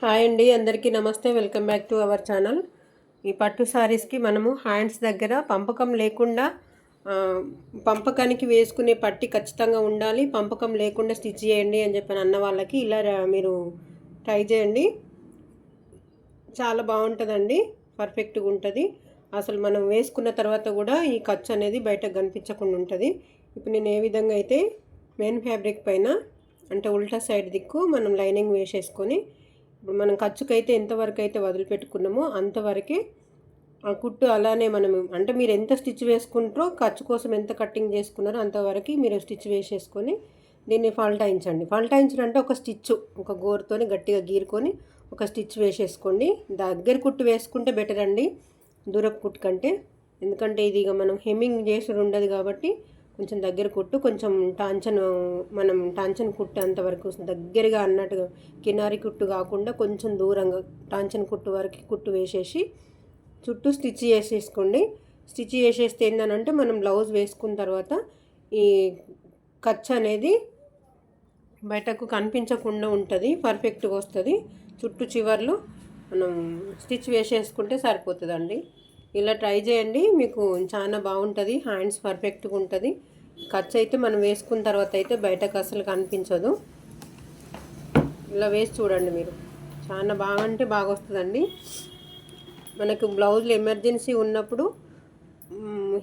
Hi అండి అందరికీ నమస్తే. Welcome back to our channel ఈ పట్టు సారీస్కి మనము హ్యాండ్స్ దగ్గర పంపకం లేకుండా పంపకానికి వేసుకునే పట్టి ఖచ్చితంగా ఉండాలి. పంపకం లేకుండా స్టిచ్ చేయండి అని చెప్పని అన్న వాళ్ళకి ఇలా మీరు ట్రై చేయండి. చాలా బాగుంటుందండి పర్ఫెక్ట్గా ఉంటుంది. అసలు మనం వేసుకున్న తర్వాత కూడా ఈ ఖర్చు అనేది బయటకు కనిపించకుండా ఉంటుంది. ఇప్పుడు నేను ఏ విధంగా అయితే మెయిన్ ఫ్యాబ్రిక్ పైన అంటే ఉల్టా సైడ్ దిక్కు మనం లైనింగ్ వేసేసుకొని ఇప్పుడు మనం ఖర్చుకైతే ఎంతవరకు అయితే వదిలిపెట్టుకున్నామో అంతవరకే ఆ కుట్టు అలానే మనం అంటే మీరు ఎంత స్టిచ్ వేసుకుంటారో ఖర్చు కోసం ఎంత కటింగ్ చేసుకున్నారో అంతవరకు మీరు స్టిచ్ వేసేసుకొని దీన్ని ఫల్టాయించండి. ఫల్టాయించడం అంటే ఒక స్టిచ్ ఒక గోరుతోని గట్టిగా గీరుకొని ఒక స్టిచ్ వేసేసుకోండి. దగ్గర కుట్టు వేసుకుంటే బెటర్ అండి దూరపు కుట్టు కంటే. ఎందుకంటే ఇది ఇక మనం హెమ్మింగ్ చేసి ఉండదు కాబట్టి కొంచెం దగ్గర కుట్టు కొంచెం టాంచన్ మనం టాంచన్ కుట్టు అంతవరకు దగ్గరగా అన్నట్టుగా కినారి కుట్టు కాకుండా కొంచెం దూరంగా టాంచన్ కుట్టు వరకు కుట్టు వేసేసి చుట్టూ స్టిచ్ చేసేసుకోండి. స్టిచ్ చేసేస్తే ఏంటంటే మనం బ్లౌజ్ వేసుకున్న తర్వాత ఈ ఖర్చు అనేది బయటకు కనిపించకుండా ఉంటుంది పర్ఫెక్ట్గా వస్తుంది. చుట్టూ చివర్లు మనం స్టిచ్ వేసేసుకుంటే సరిపోతుందండి. ఇలా ట్రై చేయండి. మీకు చాలా బాగుంటుంది. హ్యాండ్స్ పర్ఫెక్ట్గా ఉంటుంది. ఖర్చు అయితే మనం వేసుకున్న తర్వాత అయితే బయటకు అసలు కనిపించదు. ఇలా వేసి చూడండి మీరు. చాలా బాగా అంటే బాగా వస్తుందండి. మనకు బ్లౌజులు ఎమర్జెన్సీ ఉన్నప్పుడు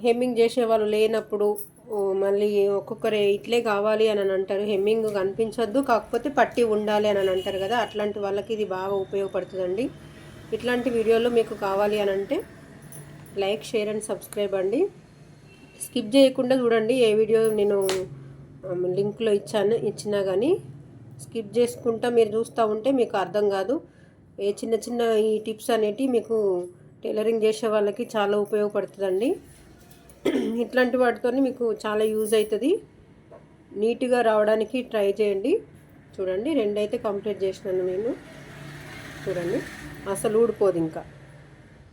హెమ్మింగ్ చేసే వాళ్ళు లేనప్పుడు మళ్ళీ ఒక్కొక్కరు ఇట్లే కావాలి అని అంటారు. హెమ్మింగ్ కనిపించొద్దు కాకపోతే పట్టి ఉండాలి అని అంటారు కదా. అట్లాంటి వాళ్ళకి ఇది బాగా ఉపయోగపడుతుందండి. ఇట్లాంటి వీడియోలు మీకు కావాలి అని అంటే లైక్ షేర్ అండ్ సబ్స్క్రైబ్ అండి. స్కిప్ చేయకుండా చూడండి ఏ వీడియో నేను లింక్లో ఇచ్చాను ఇచ్చినా కానీ స్కిప్ చేసుకుంటా మీరు చూస్తూ ఉంటే మీకు అర్థం కాదు. ఏ చిన్న చిన్న ఈ టిప్స్ అనేటివి మీకు టైలరింగ్ చేసే వాళ్ళకి చాలా ఉపయోగపడుతుందండి. ఇట్లాంటి వాటితో మీకు చాలా యూజ్ అవుతుంది. నీట్గా రావడానికి ట్రై చేయండి. చూడండి రెండైతే కంప్లీట్ చేసినాను నేను. చూడండి అసలు ఊడిపోదు ఇంకా.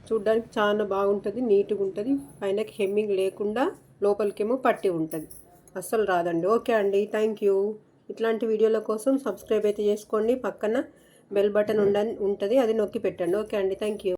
చూడ్డానికి చాలా బాగుంటుంది నీట్గా ఉంటుంది పైనకి హెమ్మింగ్ లేకుండా లోపలికేమో పట్టి ఉంటుంది. అస్సలు రాదండి. ఓకే అండి. Thank you. ఇట్లాంటి వీడియోల కోసం సబ్స్క్రైబ్ అయితే చేసుకోండి. పక్కన బెల్ బటన్ ఉండ ఉంటుంది. అది నొక్కి పెట్టండి. ఓకే అండి. Thank you.